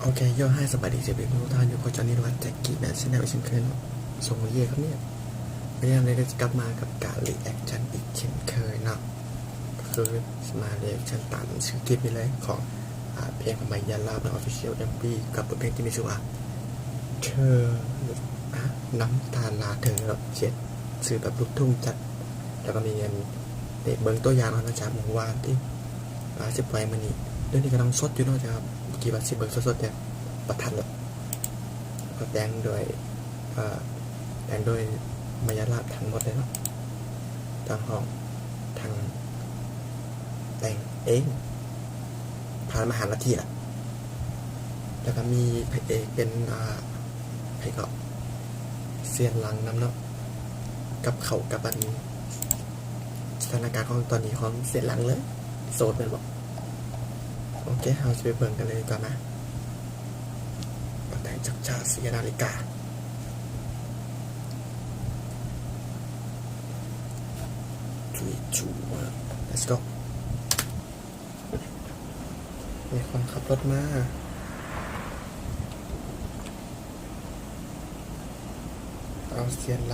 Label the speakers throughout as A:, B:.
A: โอเคย่อให้สบายดีเจเป็นทุกท่านอยู่กับจอห์นนี่วัดแจ็คกี้แมนชแนลเช่นเคยเนาะส่งเย่ครับเนี่ยวันนี้เราได้กลับมากับการรีแอคชั่นอีกเช่นเคยเนาะก็คือมารีแอคชั่นตามชื่อคลิปนี้เลยของเพลงของไมยันลาบในออฟฟิเชียลเอ็มพีกับบทเพลงที่มีชื่อว่าเธอน้ำตาลาเธอเฉียดสื่อแบบลูกทุ่งจัด แล้วก็มีเงิน เด็กเบิ้งตัวอย่างเนาะจากเมื่อวานที่ปลาสิบไว้มันนี่เรื่องนี้กำลังสดอยู่เนาะจ้ะครับเมื่อกี้ว่าสิเบิ้งสดๆเนี่ยประทันเลยก็แต่งโดยแต่งโดยมายาลาทั้งหมดเลยเนาะทางห้องทางแต่งเองผ่านมาหานาทีละแล้วก็มีพระเอกเป็นอ่าใครก็เซียนหลังน้ำเนาะกับเขากับอันส ถานการณ์ของตอนนี้ของเสียหลังเลยโซดเป็นบอกโอเคเราจะไปเบิ่งกันเลยดีก่อนนะแต่จักชาสียนาฬิกาจุยจูมา let's go มีคนขับรถมาเอาเสียนหลัง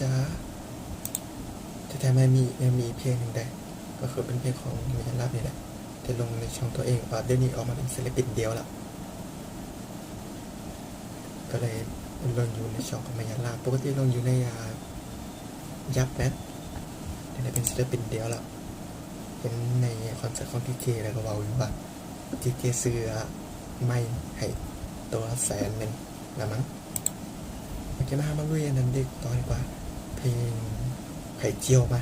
A: จ๊ะแต่แท้ไม่มียังมีเพลงหนึ่งได้ก็คือเป็นเพลงของมียันรับนี่แหละที่ลงในช่องตัวเองว่าเดี๋ยวนี้ออกมาเป็นศิลปินเดียวล้วก็เลยลงอยู่ในช่องของมายันลาปกติลงอยู่ในอ่ายับแมทนี่เป็นศิลปินเดียวล้วเป็นในคอนเสิร์ตของทีเคแล้วก็ว้าอยู่ว่าทีเคเสือไม่ให้ตัวแสนหนึ่งนะมั้ง โอเคมามาลุยอันนั้นดีต่อดีกว่า เพลงไข่เจียวมา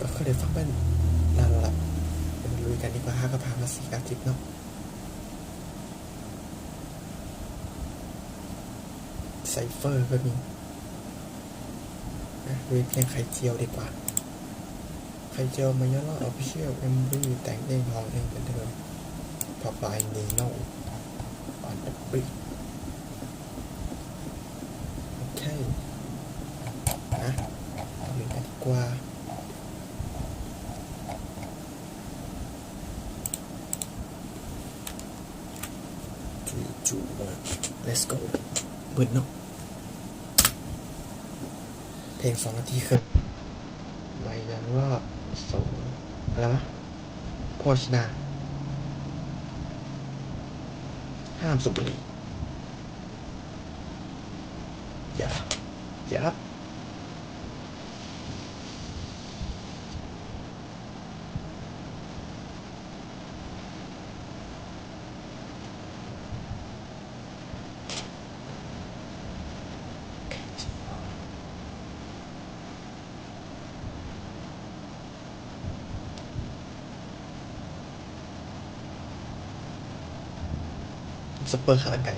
A: ก็เคยได้ฟังบ้างนานละเดี๋ยวมาลุยกันดีกว่าห้ากระพามาสี่กาทิปเนาะไซเฟอร์ก็มีนะดูเพลงไข่เจียวดีกว่าไข่เจียวมายอะแล้วออฟฟิเชียลเอ็มวีแต่งเองร้องเองเหมือนเดิมพอปลายนีโน่ ออเดอะบีโอเคนะเอาเลยกันดีกว่าจูจูมา let's go เบิดเนาะเพลงสองนาทีครึ่งไม่ยันว่าสองอะไรวโภชนา ห้าม สเปอร์ขาไก่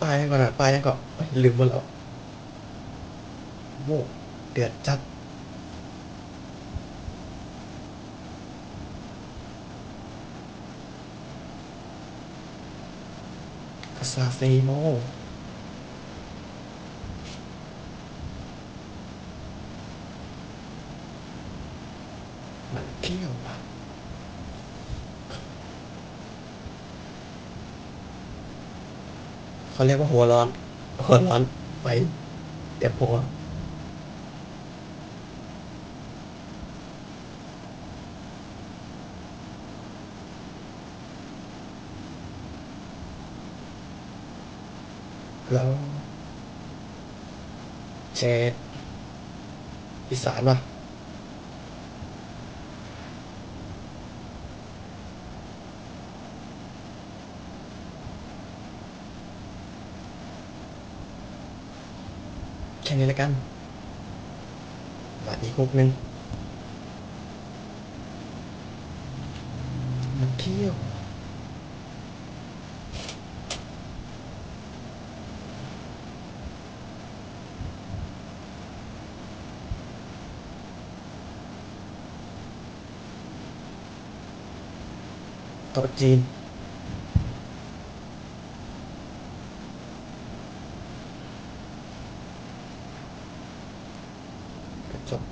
A: ปลายก่อนอะปลายก่อนลืมหมดแล้วโว้เดือดจัดคาซาเฟโมมันเกี้ยวอะ เขาเรียกว่าหัวร้อน หัวร้อนไปเดี๋ยวหัวแล้วเชดอีสานป่ะ ค่นี้แล้วกันมาอีกคุกนึงมันเที่ยวโต๊ะจีน กระ จก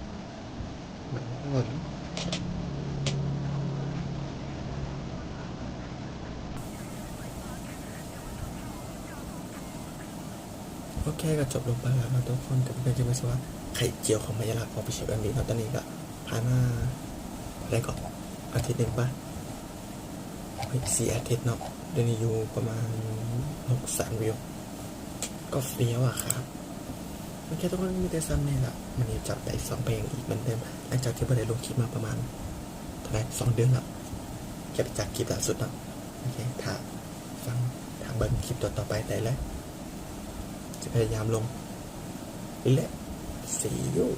A: เหมือนเงินโอเคก็จบลงไปแล้วนะทุกคนกับเพื่อนจะไม่ใช่ว่าไข่เจียวของมายาลาพอไปเชียร์แอมบีตอนนี้ก็ผ่านมาอะไรก่อนอาทิตย์หนึ่งป่ะเฮ้ยสี่อาทิตย์เนาะเดนนี้อยู่ประมาณหกแสนวิว ก็เฟี้ยวอะครับ โอเคทุกคนมีแต่ซ้ำเนี่ยแหละมันยังจับได้สองเพลงอีกเหมือนเดิมหลังจากที่ไม่ได้ลงคลิปมาประมาณเท่าไหร่สองเดือนแล้วเก็บจากคลิปล่าสุดเนาะโอเคถ้าฟังทางเบิ้งคลิปต่อๆไปได้แลยจะพยายามลงนี่แหละ see you